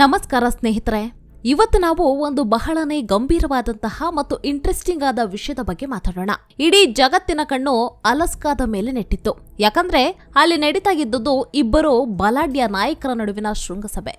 ನಮಸ್ಕಾರ ಸ್ನೇಹಿತರೆ. ಇವತ್ತು ನಾವು ಒಂದು ಬಹಳನೇ ಗಂಭೀರವಾದಂತಹ ಮತ್ತು ಇಂಟ್ರೆಸ್ಟಿಂಗ್ ಆದ ವಿಷಯದ ಬಗ್ಗೆ ಮಾತಾಡೋಣ. ಇಡೀ ಜಗತ್ತಿನ ಕಣ್ಣು ಅಲಸ್ಕಾದ ಮೇಲೆ ನೆಟ್ಟಿತ್ತು. ಯಾಕಂದ್ರೆ ಅಲ್ಲಿ ನಡೀತಾ ಇದ್ದದ್ದು ಇಬ್ಬರು ಬಲಾಢ್ಯ ನಾಯಕರ ನಡುವಿನ ಶೃಂಗಸಭೆ.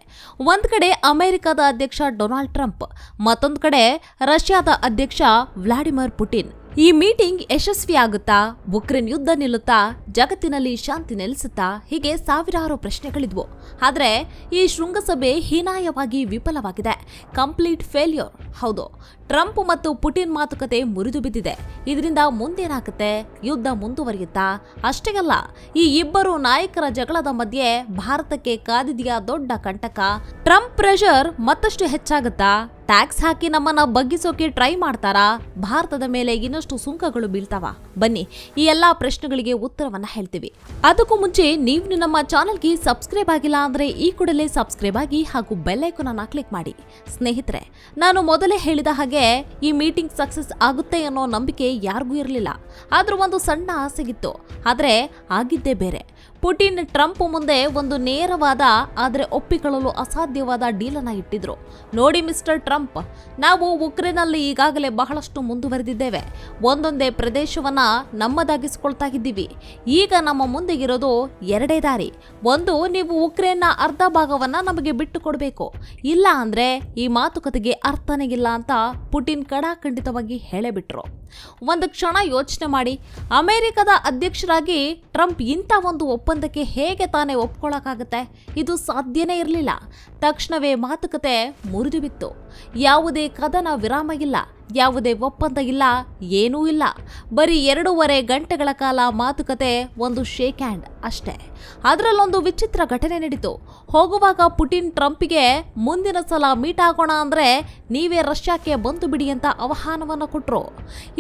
ಒಂದ್ ಕಡೆ ಅಮೆರಿಕದ ಅಧ್ಯಕ್ಷ ಡೊನಾಲ್ಡ್ ಟ್ರಂಪ್, ಮತ್ತೊಂದು ಕಡೆ ರಷ್ಯಾದ ಅಧ್ಯಕ್ಷ ವ್ಲಾಡಿಮಿರ್ ಪುಟಿನ್. ಈ ಮೀಟಿಂಗ್ ಯಶಸ್ವಿಯಾಗುತ್ತಾ, ಉಕ್ರೇನ್ ಯುದ್ಧ ನಿಲ್ಲುತ್ತಾ, ಜಗತ್ತಿನಲ್ಲಿ ಶಾಂತಿ ನೆಲೆಸುತ್ತಾ, ಹೀಗೆ ಸಾವಿರಾರು ಪ್ರಶ್ನೆಗಳಿದ್ವು. ಆದರೆ, ಈ ಶೃಂಗಸಭೆ ಹೀನಾಯವಾಗಿ ವಿಫಲವಾಗಿದೆ. ಕಂಪ್ಲೀಟ್ ಫೇಲ್ಯೂರ್ ಹೌದು, ಟ್ರಂಪ್ ಮತ್ತು ಪುಟಿನ್ ಮಾತುಕತೆ ಮುರಿದು ಬಿದ್ದಿದೆ ಇದರಿಂದ ಮುಂದೇನಾಗುತ್ತೆ? ಯುದ್ಧ ಮುಂದುವರಿಯುತ್ತಾ? ಅಷ್ಟೇ ಅಲ್ಲ, ಈ ಇಬ್ಬರು ನಾಯಕರ ಜಗಳದ ಮಧ್ಯೆ ಭಾರತಕ್ಕೆ ಕಾದಿದೆಯ ದೊಡ್ಡ ಕಂಟಕ? ಟ್ರಂಪ್ ಪ್ರೆಷರ್ ಮತ್ತಷ್ಟು ಹೆಚ್ಚಾಗುತ್ತಾ? ಟ್ಯಾಕ್ಸ್ ಹಾಕಿ ನಮ್ಮನ್ನ ಬಗ್ಗಿಸೋಕೆ ಟ್ರೈ ಮಾಡ್ತಾರಾ? ಭಾರತದ ಮೇಲೆ ಇನ್ನಷ್ಟು ಸುಂಕಗಳು ಬೀಳ್ತಾವ? ಬನ್ನಿ, ಈ ಎಲ್ಲಾ ಪ್ರಶ್ನೆಗಳಿಗೆ ಉತ್ತರವನ್ನ ಹೇಳ್ತೀವಿ. ಅದಕ್ಕೂ ಮುಂಚೆ ನೀವು ನಮ್ಮ ಚಾನೆಲ್ಗೆ ಸಬ್ಸ್ಕ್ರೈಬ್ ಆಗಿಲ್ಲ ಅಂದ್ರೆ ಈ ಕೂಡಲೇ ಸಬ್ಸ್ಕ್ರೈಬ್ ಆಗಿ ಹಾಗೂ ಬೆಲ್ ಐಕಾನ್ ಅನ್ನ ಕ್ಲಿಕ್ ಮಾಡಿ. ಸ್ನೇಹಿತರೆ, ನಾನು ಮೊದಲೇ ಹೇಳಿದ ಹಾಗೆ ಈ ಮೀಟಿಂಗ್ ಸಕ್ಸಸ್ ಆಗುತ್ತೆ ಅನ್ನೋ ನಂಬಿಕೆ ಯಾರಿಗೂ ಇರಲಿಲ್ಲ. ಆದ್ರೂ ಒಂದು ಸಣ್ಣ ಆಸೆಗಿತ್ತು. ಆದ್ರೆ ಆಗಿದ್ದೇ ಬೇರೆ. ಪುಟಿನ್ ಟ್ರಂಪ್ ಮುಂದೆ ಒಂದು ನೇರವಾದ, ಆದರೆ ಒಪ್ಪಿಕೊಳ್ಳಲು ಅಸಾಧ್ಯವಾದ ಡೀಲನ್ನ ಇಟ್ಟಿದ್ರು. ನೋಡಿ ಮಿಸ್ಟರ್ ಟ್ರಂಪ್, ನಾವು ಉಕ್ರೇನಲ್ಲಿ ಈಗಾಗಲೇ ಬಹಳಷ್ಟು ಮುಂದುವರೆದಿದ್ದೇವೆ. ಒಂದೊಂದೇ ಪ್ರದೇಶವನ್ನ ನಮ್ಮದಾಗಿಸಿಕೊಳ್ತಾ ಇದ್ದೀವಿ. ಈಗ ನಮ್ಮ ಮುಂದೆ ಇರೋದು ಎರಡೇ ದಾರಿ. ಒಂದು, ನೀವು ಉಕ್ರೇನ್ನ ಅರ್ಧ ಭಾಗವನ್ನ ನಮಗೆ ಬಿಟ್ಟು ಕೊಡಬೇಕು ಇಲ್ಲ ಅಂದ್ರೆ ಈ ಮಾತುಕತೆಗೆ ಅರ್ಥನೇ ಇಲ್ಲ ಅಂತ ಪುಟಿನ್ ಕಡಾಖಂಡಿತವಾಗಿ ಹೇಳೇಬಿಟ್ರು ಒಂದು ಕ್ಷಣ ಯೋಚನೆ ಮಾಡಿ. ಅಮೆರಿಕದ ಅಧ್ಯಕ್ಷರಾಗಿ ಟ್ರಂಪ್ ಇಂಥ ಒಂದು ಒಪ್ಪಂದಕ್ಕೆ ಹೇಗೆ ತಾನೇ ಒಪ್ಕೊಳ್ಳೋಕ್ಕಾಗುತ್ತೆ ಇದು ಸಾಧ್ಯನೇ ಇರಲಿಲ್ಲ. ತಕ್ಷಣವೇ ಮಾತುಕತೆ ಮುರಿದು ಬಿತ್ತು ಯಾವುದೇ ಕದನ ವಿರಾಮ ಇಲ್ಲ. ಯಾವುದೇ ಒಪ್ಪಂದ ಇಲ್ಲ, ಏನೂ ಇಲ್ಲ. ಬರೀ ಎರಡೂವರೆ ಗಂಟೆಗಳ ಕಾಲ ಮಾತುಕತೆ, ಒಂದು ಶೇಕ್ ಹ್ಯಾಂಡ್ ಅಷ್ಟೇ. ಅದರಲ್ಲೊಂದು ವಿಚಿತ್ರ ಘಟನೆ ನಡೀತು. ಹೋಗುವಾಗ ಪುಟಿನ್ ಟ್ರಂಪ್ಗೆ ಮುಂದಿನ ಸಲ ಮೀಟ್ ಆಗೋಣ ಅಂದರೆ ನೀವೇ ರಷ್ಯಾಕ್ಕೆ ಬಂದು ಬಿಡಿ ಅಂತ ಆಹ್ವಾನವನ್ನು ಕೊಟ್ಟರು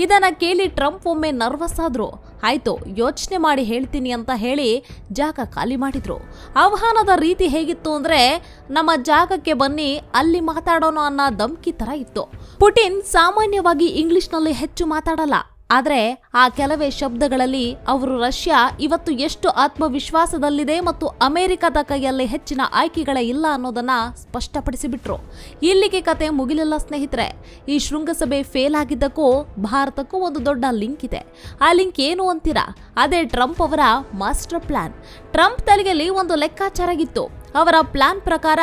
ಇದನ್ನು ಕೇಳಿ ಟ್ರಂಪ್ ಒಮ್ಮೆ ನರ್ವಸ್ ಆದ್ರು. ಆಯ್ತು, ಯೋಚನೆ ಮಾಡಿ ಹೇಳ್ತೀನಿ ಅಂತ ಹೇಳಿ ಜಾಗ ಖಾಲಿ ಮಾಡಿದ್ರು. ಆಹ್ವಾನದ ರೀತಿ ಹೇಗಿತ್ತು ಅಂದ್ರೆ, ನಮ್ಮ ಜಾಗಕ್ಕೆ ಬನ್ನಿ, ಅಲ್ಲಿ ಮಾತಾಡೋಣ ಅನ್ನೋ ಧಮ್ಕಿ ತರ ಇತ್ತು. ಪುಟಿನ್ ಸಾಮಾನ್ಯವಾಗಿ ಇಂಗ್ಲಿಷ್ನಲ್ಲಿ ಹೆಚ್ಚು ಮಾತಾಡಲ್ಲ. ಆದ್ರೆ ಆ ಕೆಲವೇ ಶಬ್ದಗಳಲ್ಲಿ ಅವರು ರಷ್ಯಾ ಇವತ್ತು ಎಷ್ಟು ಆತ್ಮವಿಶ್ವಾಸದಲ್ಲಿದೆ ಮತ್ತು ಅಮೆರಿಕದ ಕೈಯಲ್ಲಿ ಹೆಚ್ಚಿನ ಆಯ್ಕೆಗಳೇ ಇಲ್ಲ ಅನ್ನೋದನ್ನ ಸ್ಪಷ್ಟಪಡಿಸಿಬಿಟ್ರು. ಇಲ್ಲಿಗೆ ಕತೆ ಮುಗಿಲಿಲ್ಲ ಸ್ನೇಹಿತರೆ. ಈ ಶೃಂಗಸಭೆ ಫೇಲ್ ಆಗಿದ್ದಕ್ಕೂ ಭಾರತಕ್ಕೂ ಒಂದು ದೊಡ್ಡ ಲಿಂಕ್ ಇದೆ. ಆ ಲಿಂಕ್ ಏನು ಅಂತೀರಾ? ಅದೇ ಟ್ರಂಪ್ ಅವರ ಮಾಸ್ಟರ್ ಪ್ಲಾನ್. ಟ್ರಂಪ್ ತಲೆಯಲ್ಲಿ ಒಂದು ಲೆಕ್ಕಾಚಾರ ಇತ್ತು ಅವರ ಪ್ಲಾನ್ ಪ್ರಕಾರ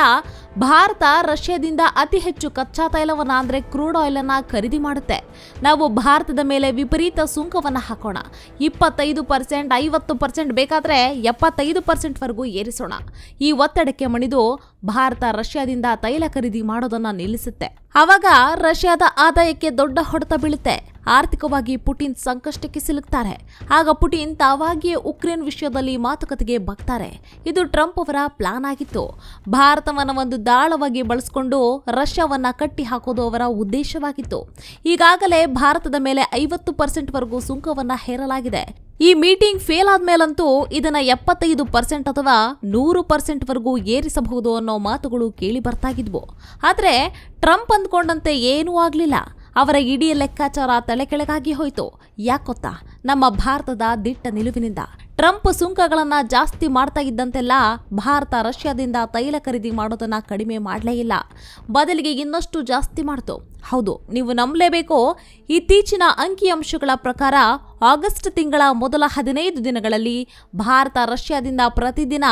ಭಾರತ ರಷ್ಯಾದಿಂದ ಅತಿ ಹೆಚ್ಚು ಕಚ್ಚಾ ತೈಲವನ್ನ ಅಂದ್ರೆ ಕ್ರೂಡ್ ಆಯಿಲ್ ಅನ್ನ ಖರೀದಿ ಮಾಡುತ್ತೆ. ನಾವು ಭಾರತದ ಮೇಲೆ ವಿಪರೀತ ಸುಂಕವನ್ನ ಹಾಕೋಣ. ಇಪ್ಪತ್ತೈದು ಪರ್ಸೆಂಟ್ ಐವತ್ತು ಪರ್ಸೆಂಟ್ ಬೇಕಾದ್ರೆ ಎಪ್ಪತ್ತೈದು ಪರ್ಸೆಂಟ್ ವರೆಗೂ ಏರಿಸೋಣ. ಈ ಒತ್ತಡಕ್ಕೆ ಮಣಿದು ಭಾರತ ರಷ್ಯಾದಿಂದ ತೈಲ ಖರೀದಿ ಮಾಡೋದನ್ನ ನಿಲ್ಲಿಸುತ್ತೆ. ಅವಾಗ ರಷ್ಯಾದ ಆದಾಯಕ್ಕೆ ದೊಡ್ಡ ಹೊಡೆತ ಬೀಳುತ್ತೆ. ಆರ್ಥಿಕವಾಗಿ ಪುಟಿನ್ ಸಂಕಷ್ಟಕ್ಕೆ ಸಿಲುಕ್ತಾರೆ. ಆಗ ಪುಟಿನ್ ತಾವಾಗಿಯೇ ಉಕ್ರೇನ್ ವಿಷಯದಲ್ಲಿ ಮಾತುಕತೆಗೆ ಬಗ್ತಾರೆ. ಇದು ಟ್ರಂಪ್ ಅವರ ಪ್ಲಾನ್ ಆಗಿತ್ತು. ಭಾರತವನ್ನು ಒಂದು ದಾಳವಾಗಿ ಬಳಸಿಕೊಂಡು ರಷ್ಯಾವನ್ನ ಕಟ್ಟಿ ಹಾಕೋದು ಅವರ ಉದ್ದೇಶವಾಗಿತ್ತು. ಈಗಾಗಲೇ ಭಾರತದ ಮೇಲೆ ಐವತ್ತು ಪರ್ಸೆಂಟ್ ವರೆಗೂ ಸುಂಕವನ್ನ ಹೇರಲಾಗಿದೆ. ಈ ಮೀಟಿಂಗ್ ಫೇಲ್ ಆದ್ಮೇಲಂತೂ ಇದನ್ನ ಎಪ್ಪತ್ತೈದು ಪರ್ಸೆಂಟ್ ಅಥವಾ ನೂರು ಪರ್ಸೆಂಟ್ ವರೆಗೂ ಏರಿಸಬಹುದು ಅನ್ನೋ ಮಾತುಗಳು ಕೇಳಿ ಬರ್ತಾಗಿದ್ವು ಆದರೆ ಟ್ರಂಪ್ ಅಂದ್ಕೊಂಡಂತೆ ಏನೂ ಆಗ್ಲಿಲ್ಲ. ಅವರ ಇಡೀ ಲೆಕ್ಕಾಚಾರ ತಲೆಕೆಳಗಾಗಿ ಹೋಯಿತು. ಯಾಕೊತ್ತಾ? ನಮ್ಮ ಭಾರತದ ದಿಟ್ಟ ನಿಲುವಿನಿಂದ. ಟ್ರಂಪ್ ಸುಂಕಗಳನ್ನು ಜಾಸ್ತಿ ಮಾಡ್ತಾ ಇದ್ದಂತೆಲ್ಲ ಭಾರತ ರಷ್ಯಾದಿಂದ ತೈಲ ಖರೀದಿ ಮಾಡೋದನ್ನ ಕಡಿಮೆ ಮಾಡಲೇ ಇಲ್ಲ. ಬದಲಿಗೆ ಇನ್ನಷ್ಟು ಜಾಸ್ತಿ ಮಾಡ್ತು. ಹೌದು, ನೀವು ನಂಬಲೇಬೇಕು? ಇತ್ತೀಚಿನ ಅಂಕಿಅಂಶಗಳ ಪ್ರಕಾರ ಆಗಸ್ಟ್ ತಿಂಗಳ ಮೊದಲ ಹದಿನೈದು ದಿನಗಳಲ್ಲಿ ಭಾರತ ರಷ್ಯಾದಿಂದ ಪ್ರತಿದಿನ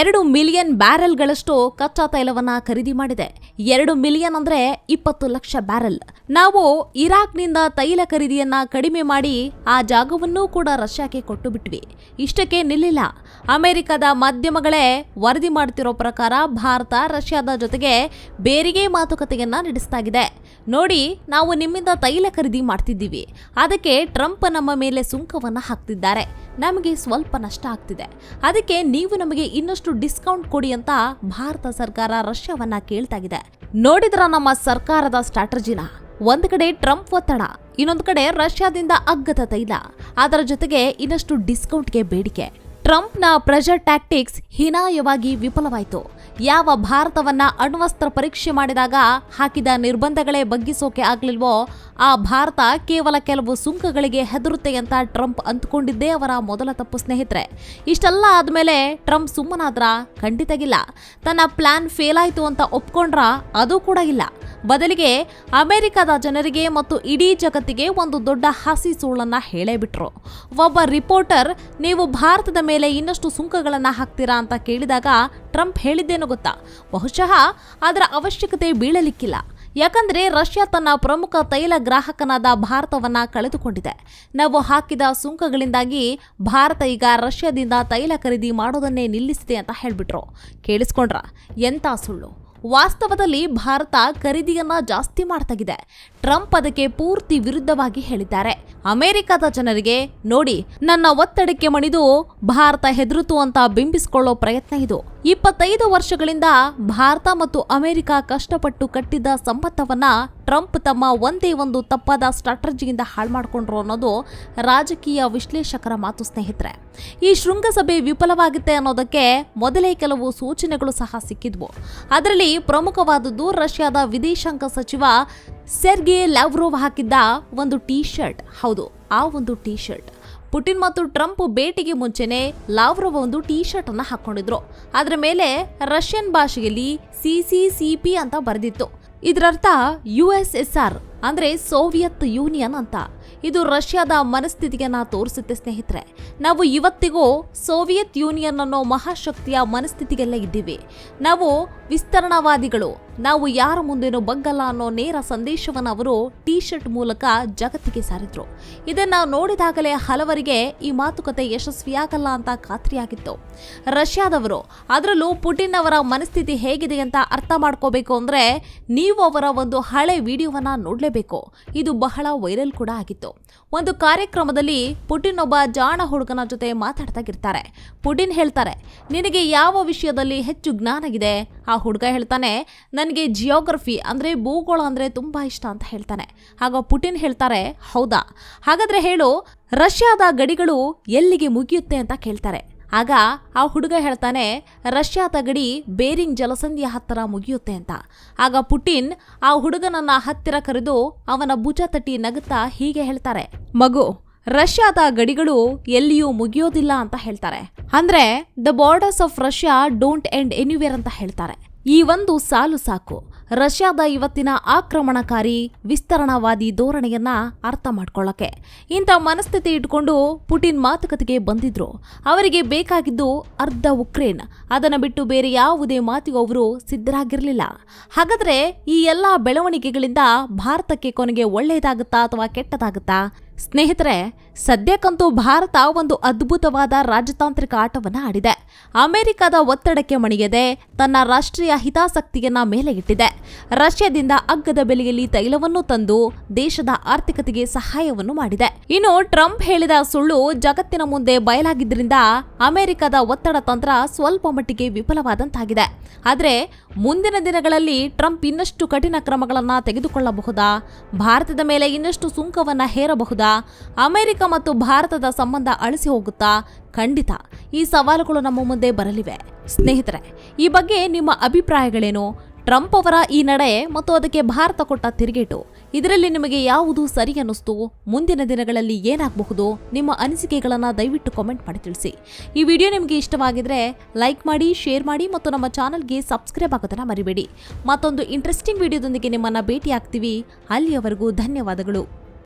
ಎರಡು ಮಿಲಿಯನ್ ಬ್ಯಾರೆಲ್ಗಳಷ್ಟು ಕಚ್ಚಾ ತೈಲವನ್ನ ಖರೀದಿ ಮಾಡಿದೆ. ಎರಡು ಮಿಲಿಯನ್ ಅಂದ್ರೆ ಇಪ್ಪತ್ತು ಲಕ್ಷ ಬ್ಯಾರೆಲ್. ನಾವು ಇರಾಕ್ನಿಂದ ತೈಲ ಖರೀದಿಯನ್ನ ಕಡಿಮೆ ಮಾಡಿ ಆ ಜಾಗವನ್ನೂ ಕೂಡ ರಷ್ಯಾಕ್ಕೆ ಕೊಟ್ಟು ಬಿಟ್ವಿ. ಇಷ್ಟಕ್ಕೆ ನಿಲ್ಲಿಲ್ಲ. ಅಮೆರಿಕದ ಮಾಧ್ಯಮಗಳೇ ವರದಿ ಮಾಡ್ತಿರೋ ಪ್ರಕಾರ ಭಾರತ ರಷ್ಯಾದ ಜೊತೆಗೆ ಬೇರಿಗೆ ಮಾತುಕತೆಯನ್ನ ನಡೆಸ್ತಾಗಿದೆ ನೋಡಿ, ನಾವು ನಿಮ್ಮಿಂದ ತೈಲ ಖರೀದಿ ಮಾಡ್ತಿದ್ದೀವಿ. ಅದಕ್ಕೆ ಟ್ರಂಪ್ ನಮ್ಮ ಮೇಲೆ ಸುಂಕವನ್ನು ಹಾಕ್ತಿದ್ದಾರೆ. ನಮಗೆ ಸ್ವಲ್ಪ ನಷ್ಟ ಆಗ್ತಿದೆ. ಅದಕ್ಕೆ ನೀವು ನಮಗೆ ಇನ್ನಷ್ಟು ಡಿಸ್ಕೌಂಟ್ ಕೊಡಿ ಅಂತ ಭಾರತ ಸರ್ಕಾರ ರಷ್ಯಾವನ್ನ ಕೇಳ್ತಾಗಿದೆ. ನೋಡಿದ್ರ ನಮ್ಮ ಸರ್ಕಾರದ ಸ್ಟ್ರಾಟಜಿನ? ಒಂದು ಕಡೆ ಟ್ರಂಪ್ ಒತ್ತಡ, ಇನ್ನೊಂದು ಕಡೆ ರಷ್ಯಾದಿಂದ ಅಗ್ಗದ ತೈಲ. ಅದರ ಜೊತೆಗೆ ಇನ್ನಷ್ಟು ಡಿಸ್ಕೌಂಟ್ಗೆ ಬೇಡಿಕೆ. ಟ್ರಂಪ್ನ ಪ್ರೆಷರ್ ಟ್ಯಾಕ್ಟಿಕ್ಸ್ ಹೀನಾಯವಾಗಿ ವಿಫಲವಾಯಿತು. ಯಾವ ಭಾರತವನ್ನ ಅಣ್ವಸ್ತ್ರ ಪರೀಕ್ಷೆ ಮಾಡಿದಾಗ ಹಾಕಿದ ನಿರ್ಬಂಧಗಳೇ ಬಗ್ಗಿಸೋಕೆ ಆಗಲಿಲ್ವೋ, ಆ ಭಾರತ ಕೇವಲ ಕೆಲವು ಸುಂಕಗಳಿಗೆ ಹೆದರುತ್ತೆ ಅಂತ ಟ್ರಂಪ್ ಅಂದ್ಕೊಂಡಿದ್ದೇ ಅವರ ಮೊದಲ ತಪ್ಪು ಸ್ನೇಹಿತರೆ. ಇಷ್ಟೆಲ್ಲ ಆದಮೇಲೆ ಟ್ರಂಪ್ ಸುಮ್ಮನಾದ್ರ? ಖಂಡಿತಗಿಲ್ಲ. ತನ್ನ ಪ್ಲಾನ್ ಫೇಲ್ ಆಯಿತು ಅಂತ ಒಪ್ಕೊಂಡ್ರ? ಅದು ಕೂಡ ಇಲ್ಲ. ಬದಲಿಗೆ ಅಮೆರಿಕದ ಜನರಿಗೆ ಮತ್ತು ಇಡೀ ಜಗತ್ತಿಗೆ ಒಂದು ದೊಡ್ಡ ಹಸಿ ಸುಳ್ಳನ್ನ ಹೇಳೇಬಿಟ್ರು. ಒಬ್ಬ ರಿಪೋರ್ಟರ್, ನೀವು ಭಾರತದ ಮೇಲೆ ಇನ್ನಷ್ಟು ಸುಂಕಗಳನ್ನು ಹಾಕ್ತೀರಾ ಅಂತ ಕೇಳಿದಾಗ ಟ್ರಂಪ್ ಹೇಳಿದ್ದೇನು ಗೊತ್ತಾ? ಬಹುಶಃ ಅದರ ಅವಶ್ಯಕತೆ ಬೀಳಲಿಕ್ಕಿಲ್ಲ. ಯಾಕಂದ್ರೆ ರಷ್ಯಾ ತನ್ನ ಪ್ರಮುಖ ತೈಲ ಗ್ರಾಹಕನಾದ ಭಾರತವನ್ನ ಕಳೆದುಕೊಂಡಿದೆ. ನಾವು ಹಾಕಿದ ಸುಂಕಗಳಿಂದಾಗಿ ಭಾರತ ಈಗ ರಷ್ಯಾದಿಂದ ತೈಲ ಖರೀದಿ ಮಾಡೋದನ್ನೇ ನಿಲ್ಲಿಸಿದೆ ಅಂತ ಹೇಳಿಬಿಟ್ರು. ಕೇಳಿಸ್ಕೊಂಡ್ರ? ಎಂಥ ಸುಳ್ಳು? ವಾಸ್ತವದಲ್ಲಿ ಭಾರತ ಖರೀದಿಯನ್ನ ಜಾಸ್ತಿ ಮಾಡ್ತಾಗಿದೆ. ಟ್ರಂಪ್ ಅದಕ್ಕೆ ಪೂರ್ತಿ ವಿರುದ್ಧವಾಗಿ ಹೇಳಿದ್ದಾರೆ. ಅಮೆರಿಕದ ಜನರಿಗೆ, ನೋಡಿ, ನನ್ನ ಒತ್ತಡಕ್ಕೆ ಮಣಿದು ಭಾರತ ಹೆದರುತು ಅಂತ ಬಿಂಬಿಸಿಕೊಳ್ಳೋ ಪ್ರಯತ್ನ ಇದು. ಇಪ್ಪತ್ತೈದು ವರ್ಷಗಳಿಂದ ಭಾರತ ಮತ್ತು ಅಮೆರಿಕ ಕಷ್ಟಪಟ್ಟು ಕಟ್ಟಿದ್ದ ಸಂಬಂಧವನ್ನ ಟ್ರಂಪ್ ತಮ್ಮ ಒಂದೇ ಒಂದು ತಪ್ಪಾದ ಸ್ಟ್ರಾಟಜಿಯಿಂದ ಹಾಳು ಮಾಡಿಕೊಂಡ್ರು ಅನ್ನೋದು ರಾಜಕೀಯ ವಿಶ್ಲೇಷಕರ ಮಾತು ಸ್ನೇಹಿತರೆ. ಈ ಶೃಂಗಸಭೆ ವಿಫಲವಾಗಿತ್ತೆ ಅನ್ನೋದಕ್ಕೆ ಮೊದಲೇ ಕೆಲವು ಸೂಚನೆಗಳು ಸಹ ಸಿಕ್ಕಿದ್ವು. ಅದರಲ್ಲಿ ಪ್ರಮುಖವಾದದ್ದು ರಷ್ಯಾದ ವಿದೇಶಾಂಗ ಸಚಿವ ಸೆರ್ಗೆ ಲ್ಯಾವ್ರೋವ್ ಹಾಕಿದ್ದ ಒಂದು ಟೀ ಶರ್ಟ್ ಹೌದು, ಆ ಒಂದು ಟೀ ಶರ್ಟ್ ಪುಟಿನ್ ಮತ್ತು ಟ್ರಂಪ್ ಭೇಟಿಗೆ ಮುಂಚೆನೆ ಲಾವ್ರವ್ ಒಂದು ಟಿ ಶರ್ಟ್ ಅನ್ನ ಹಾಕೊಂಡಿದ್ರು. ಅದರ ಮೇಲೆ ರಷ್ಯನ್ ಭಾಷೆಯಲ್ಲಿ ಸಿಸಿಸಿಪಿ ಅಂತ ಬರೆದಿತ್ತು. ಇದರರ್ಥ ಯು ಎಸ್ ಎಸ್ ಆರ್ ಅಂದ್ರೆ ಸೋವಿಯತ್ ಯೂನಿಯನ್ ಅಂತ. ಇದು ರಷ್ಯಾದ ಮನಸ್ಥಿತಿಯನ್ನ ತೋರಿಸುತ್ತೆ ಸ್ನೇಹಿತರೆ. ನಾವು ಇವತ್ತಿಗೂ ಸೋವಿಯತ್ ಯೂನಿಯನ್ ಅನ್ನೋ ಮಹಾಶಕ್ತಿಯ ಮನಸ್ಥಿತಿಗೆಲ್ಲ ಇದ್ದೀವಿ. ನಾವು ವಿಸ್ತರಣಾವಾದಿಗಳು ನಾವು ಯಾರ ಮುಂದೇನೂ ಬಗ್ಗಲ್ಲ ಅನ್ನೋ ನೇರ ಸಂದೇಶವನ್ನು ಅವರು ಟೀ ಶರ್ಟ್ ಮೂಲಕ ಜಗತ್ತಿಗೆ ಸಾರಿದ್ರು. ಇದನ್ನ ನೋಡಿದಾಗಲೇ ಹಲವರಿಗೆ ಈ ಮಾತುಕತೆ ಯಶಸ್ವಿಯಾಗಲ್ಲ ಅಂತ ಖಾತ್ರಿಯಾಗಿತ್ತು. ರಷ್ಯಾದವರು, ಅದರಲ್ಲೂ ಪುಟಿನ್ ಅವರ ಮನಸ್ಥಿತಿ ಹೇಗಿದೆ ಅಂತ ಅರ್ಥ ಮಾಡ್ಕೋಬೇಕು ಅಂದ್ರೆ ನೀವು ಅವರ ಒಂದು ಹಳೆ ವಿಡಿಯೋವನ್ನ ನೋಡಲೇಬೇಕು. ಇದು ಬಹಳ ವೈರಲ್ ಕೂಡ ಆಗಿತ್ತು. ಒಂದು ಕಾರ್ಯಕ್ರಮದಲ್ಲಿ ಪುಟಿನ್ ಒಬ್ಬ ಜಾಣ ಹುಡುಗನ ಜೊತೆ ಮಾತಾಡ್ತಾಗಿರ್ತಾರೆ. ಪುಟಿನ್ ಹೇಳ್ತಾರೆ, ನಿನಗೆ ಯಾವ ವಿಷಯದಲ್ಲಿ ಹೆಚ್ಚು ಜ್ಞಾನ ಇದೆ ಆ ಹುಡುಗ ಹೇಳ್ತಾನೆ ನನಗೆ ಜಿಯೋಗ್ರಫಿ ಅಂದರೆ ಭೂಗೋಳ ಅಂದರೆ ತುಂಬ ಇಷ್ಟ ಅಂತ ಹೇಳ್ತಾನೆ. ಆಗ ಪುಟಿನ್ ಹೇಳ್ತಾರೆ, ಹೌದಾ? ಹಾಗಾದರೆ ಹೇಳು, ರಷ್ಯಾದ ಗಡಿಗಳು ಎಲ್ಲಿಗೆ ಮುಗಿಯುತ್ತೆ ಅಂತ ಕೇಳ್ತಾರೆ. ಆಗ ಆ ಹುಡುಗ ಹೇಳ್ತಾನೆ, ರಷ್ಯಾದ ಗಡಿ ಬೇರಿಂಗ್ ಜಲಸಂಧಿಯ ಹತ್ತಿರ ಮುಗಿಯುತ್ತೆ ಅಂತ. ಆಗ ಪುಟಿನ್ ಆ ಹುಡುಗನನ್ನ ಹತ್ತಿರ ಕರೆದು ಅವನ ಭುಜ ತಟ್ಟಿ ನಗುತ್ತಾ ಹೀಗೆ ಹೇಳ್ತಾರೆ, ಮಗು, ರಷ್ಯಾದ ಗಡಿಗಳು ಎಲ್ಲಿಯೂ ಮುಗಿಯೋದಿಲ್ಲ ಅಂತ ಹೇಳ್ತಾರೆ. ಅಂದ್ರೆ the borders of Russia don't end anywhere ಅಂತ ಹೇಳ್ತಾರೆ. ಈ ಒಂದು ಸಾಲು ಸಾಕು. ರಷ್ಯಾದ ಇವತ್ತಿನ ಆಕ್ರಮಣಕಾರಿ ವಿಸ್ತರಣಾವಾದಿ ಧೋರಣೆಯನ್ನ ಅರ್ಥ ಮಾಡ್ಕೊಳ್ಳಕ್ಕೆ ಇಂಥ ಮನಸ್ಥಿತಿ ಇಟ್ಕೊಂಡು ಪುಟಿನ್ ಮಾತುಕತೆಗೆ ಬಂದಿದ್ರು. ಅವರಿಗೆ ಬೇಕಾಗಿದ್ದು ಅರ್ಧ ಉಕ್ರೇನ್. ಅದನ್ನು ಬಿಟ್ಟು ಬೇರೆ ಯಾವುದೇ ಮಾತಿಗೂ ಅವರು ಸಿದ್ಧರಾಗಿರಲಿಲ್ಲ. ಹಾಗಾದ್ರೆ ಈ ಎಲ್ಲ ಬೆಳವಣಿಗೆಗಳಿಂದ ಭಾರತಕ್ಕೆ ಕೊನೆಗೆ ಒಳ್ಳೆಯದಾಗುತ್ತಾ ಅಥವಾ ಕೆಟ್ಟದಾಗುತ್ತಾ? ಸ್ನೇಹಿತರೆ, ಸದ್ಯಕ್ಕಂತೂ ಭಾರತ ಒಂದು ಅದ್ಭುತವಾದ ರಾಜತಾಂತ್ರಿಕ ಆಟವನ್ನು ಆಡಿದೆ. ಅಮೆರಿಕದ ಒತ್ತಡಕ್ಕೆ ಮಣಿಯದೆ ತನ್ನ ರಾಷ್ಟ್ರೀಯ ಹಿತಾಸಕ್ತಿಯನ್ನ ಮೇಲೆ ಇಟ್ಟಿದೆ ರಷ್ಯಾದಿಂದ ಅಗ್ಗದ ಬೆಲೆಯಲ್ಲಿ ತೈಲವನ್ನು ತಂದು ದೇಶದ ಆರ್ಥಿಕತೆಗೆ ಸಹಾಯವನ್ನು ಮಾಡಿದೆ. ಇನ್ನು ಟ್ರಂಪ್ ಹೇಳಿದ ಸುಳ್ಳು ಜಗತ್ತಿನ ಮುಂದೆ ಬಯಲಾಗಿದ್ದರಿಂದ ಅಮೆರಿಕದ ಒತ್ತಡ ತಂತ್ರ ಸ್ವಲ್ಪ ಮಟ್ಟಿಗೆ ವಿಫಲವಾದಂತಾಗಿದೆ. ಆದರೆ ಮುಂದಿನ ದಿನಗಳಲ್ಲಿ ಟ್ರಂಪ್ ಇನ್ನಷ್ಟು ಕಠಿಣ ಕ್ರಮಗಳನ್ನು ತೆಗೆದುಕೊಳ್ಳಬಹುದಾ? ಭಾರತದ ಮೇಲೆ ಇನ್ನಷ್ಟು ಸುಂಕವನ್ನು ಹೇರಬಹುದಾ? ಅಮೆರಿಕ ಮತ್ತು ಭಾರತದ ಸಂಬಂಧ ಅಳಿಸಿ ಹೋಗುತ್ತಾ? ಖಂಡಿತ. ಈ ಸವಾಲುಗಳು ನಮ್ಮ ಮುಂದೆ ಬರಲಿವೆ. ಸ್ನೇಹಿತರೆ, ಈ ಬಗ್ಗೆ ನಿಮ್ಮ ಅಭಿಪ್ರಾಯಗಳೇನು? ಟ್ರಂಪ್ ಅವರ ಈ ನಡೆ ಮತ್ತು ಅದಕ್ಕೆ ಭಾರತ ಕೊಟ್ಟ ತಿರುಗೇಟು, ಇದರಲ್ಲಿ ನಿಮಗೆ ಯಾವುದು ಸರಿ ಅನ್ನಿಸ್ತು? ಮುಂದಿನ ದಿನಗಳಲ್ಲಿ ಏನಾಗಬಹುದು? ನಿಮ್ಮ ಅನಿಸಿಕೆಗಳನ್ನು ದಯವಿಟ್ಟು ಕಾಮೆಂಟ್ ಮಾಡಿ ತಿಳಿಸಿ. ಈ ವಿಡಿಯೋ ನಿಮಗೆ ಇಷ್ಟವಾಗಿದ್ರೆ ಲೈಕ್ ಮಾಡಿ, ಶೇರ್ ಮಾಡಿ ಮತ್ತು ನಮ್ಮ ಚಾನಲ್ಗೆ ಸಬ್ಸ್ಕ್ರೈಬ್ ಆಗೋದನ್ನು ಮರಿಬೇಡಿ. ಮತ್ತೊಂದು ಇಂಟ್ರೆಸ್ಟಿಂಗ್ ವಿಡಿಯೋದೊಂದಿಗೆ ನಿಮ್ಮನ್ನು ಭೇಟಿ ಆಗ್ತೀವಿ ಅಲ್ಲಿಯವರೆಗೂ ಧನ್ಯವಾದಗಳು.